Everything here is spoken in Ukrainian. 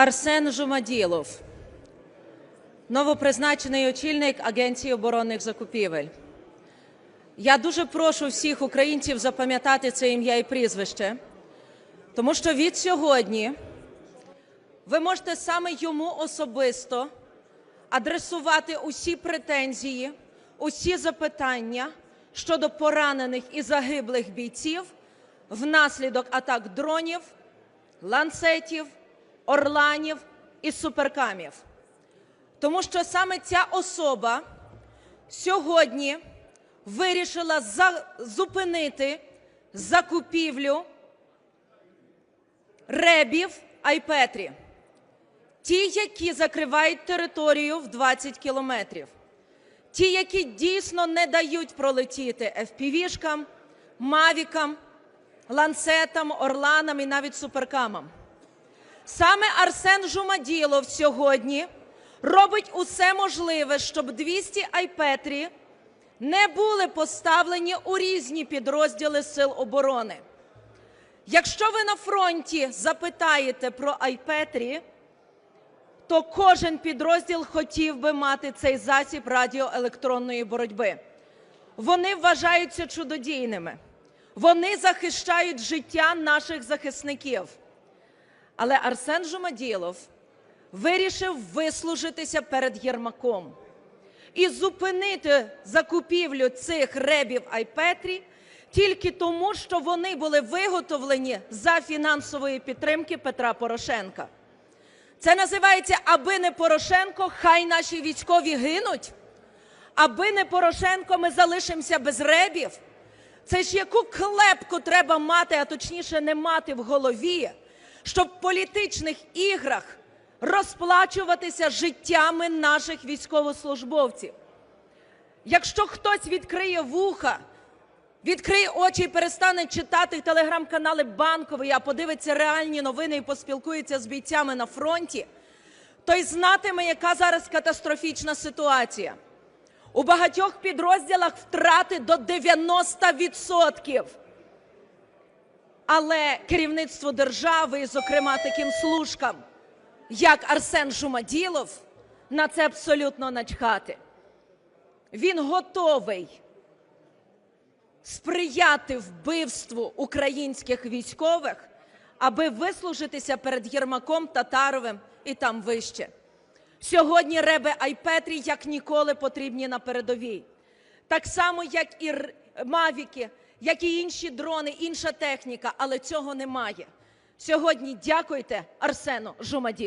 Арсен Жумаділов, новопризначений очільник Агенції оборонних закупівель. Я дуже прошу всіх українців запам'ятати це ім'я і прізвище, тому що від сьогодні ви можете саме йому особисто адресувати усі претензії, усі запитання щодо поранених і загиблих бійців внаслідок атак дронів, ланцетів, орланів і суперкамів. Тому що саме ця особа сьогодні вирішила зупинити закупівлю ребів Айпетрі. Ті, які закривають територію в 20 кілометрів. Ті, які дійсно не дають пролетіти FPV-шкам, мавікам, ланцетам, орланам і навіть суперкамам. Саме Арсен Жумаділов сьогодні робить усе можливе, щоб 200 Айпетрі не були поставлені у різні підрозділи Сил оборони. Якщо ви на фронті запитаєте про Айпетрі, то кожен підрозділ хотів би мати цей засіб радіоелектронної боротьби. Вони вважаються чудодійними. Вони захищають життя наших захисників. Але Арсен Жумаділов вирішив вислужитися перед Єрмаком і зупинити закупівлю цих ребів Айпетрі тільки тому, що вони були виготовлені за фінансової підтримки Петра Порошенка. Це називається аби не Порошенко, хай наші військові гинуть. Аби не Порошенко, ми залишимося без ребів. Це ж яку клепку треба мати, а точніше не мати в голові, щоб в політичних іграх розплачуватися життями наших військовослужбовців. Якщо хтось відкриє вуха, відкриє очі і перестане читати телеграм-канали Банкової, а подивиться реальні новини і поспілкується з бійцями на фронті, той знатиме, яка зараз катастрофічна ситуація. У багатьох підрозділах втрати до 90%. Але керівництво держави, і, зокрема таким служкам, як Арсен Жумаділов, на це абсолютно начхати. Він готовий сприяти вбивству українських військових, аби вислужитися перед Єрмаком, Татаровим і там вище. Сьогодні реби Айпетрі як ніколи потрібні на передовій. Так само, як і мавіки, як і інші дрони, інша техніка, але цього немає. Сьогодні дякуйте Арсену Жумаді.